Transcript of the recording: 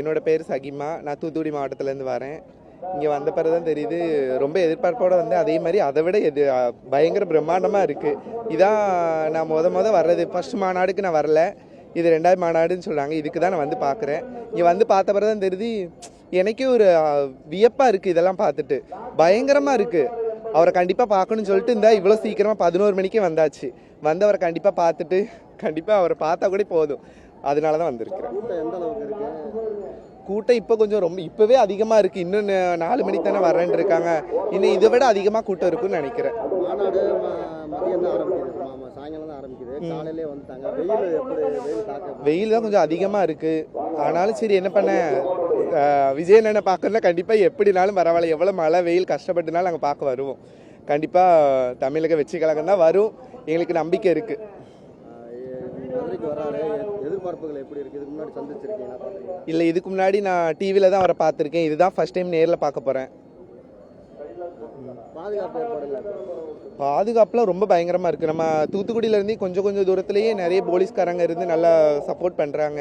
என்னோட பேர் சகிமா. நான் தூத்துக்குடி மாவட்டத்துலேருந்து வரேன். இங்கே வந்த பிறகு தான் தெரியுது ரொம்ப எதிர்பார்ப்போடு வந்து அதே மாதிரி அதை விட எது பயங்கர பிரம்மாண்டமாக இருக்குது இதான் நான் முத முத வர்றது. ஃபர்ஸ்ட் மாநாடுக்கு நான் வரல. இது ரெண்டாவது மாநாடுன்னு சொல்கிறாங்க இதுக்கு தான் நான் வந்து பார்க்குறேன் இங்கே வந்து பார்த்த பிறகு தான் தெரியுது எனக்கே ஒரு வியப்பாக இருக்குது இதெல்லாம் பார்த்துட்டு. பயங்கரமாக இருக்குது அவரை கண்டிப்பாக பார்க்கணும்னு சொல்லிட்டு இந்த இவ்வளோ சீக்கிரமாக பதினோரு மணிக்கே வந்தாச்சு. வந்து அவரை கண்டிப்பாக பார்த்துட்டு கண்டிப்பாக அவரை பார்த்தா கூட போதும். அதனால தான் வந்திருக்கிறேன் கூட்டம் இப்போ கொஞ்சம் ரொம்ப இப்போவே அதிகமாக இருக்குது இன்னும் நாலு மணிக்கு தானே வரேன் இருக்காங்க இன்னும் இதை விட அதிகமாக கூட்டம் இருக்குன்னு நினைக்கிறேன். வெயில் தான் கொஞ்சம் அதிகமாக இருக்குது ஆனாலும் சரி என்ன பண்ண? அஹ், விஜய் அண்ணனை பார்க்கணுன்னா கண்டிப்பாக எப்படினாலும் பரவாயில்ல. எவ்வளோ மழை வெயில் கஷ்டப்பட்டுனாலும் நாங்கள் பார்க்க வருவோம். கண்டிப்பாக தமிழக வெற்றி கழகம் தான் வரும். எங்களுக்கு நம்பிக்கை இருக்குது மதுரைக்கு வராரு. எதிர்பார்ப்புகள் எப்படி இருக்கு? இதுக்கு முன்னாடி சந்திச்சிருக்கீங்களா பாத்தீங்களா இல்லை இதுக்கு முன்னாடி நான் டிவியில் தான் அவரை பார்த்துருக்கேன். இதுதான் ஃபஸ்ட் டைம் நேரில் பார்க்க போகிறேன் பாதுகாப்புலாம் ரொம்ப பயங்கரமாக இருக்குது நம்ம தூத்துக்குடியிலேருந்து கொஞ்சம் கொஞ்சம் தூரத்துலேயே நிறைய போலீஸ்காரங்க இருந்து நல்லா சப்போர்ட் பண்ணுறாங்க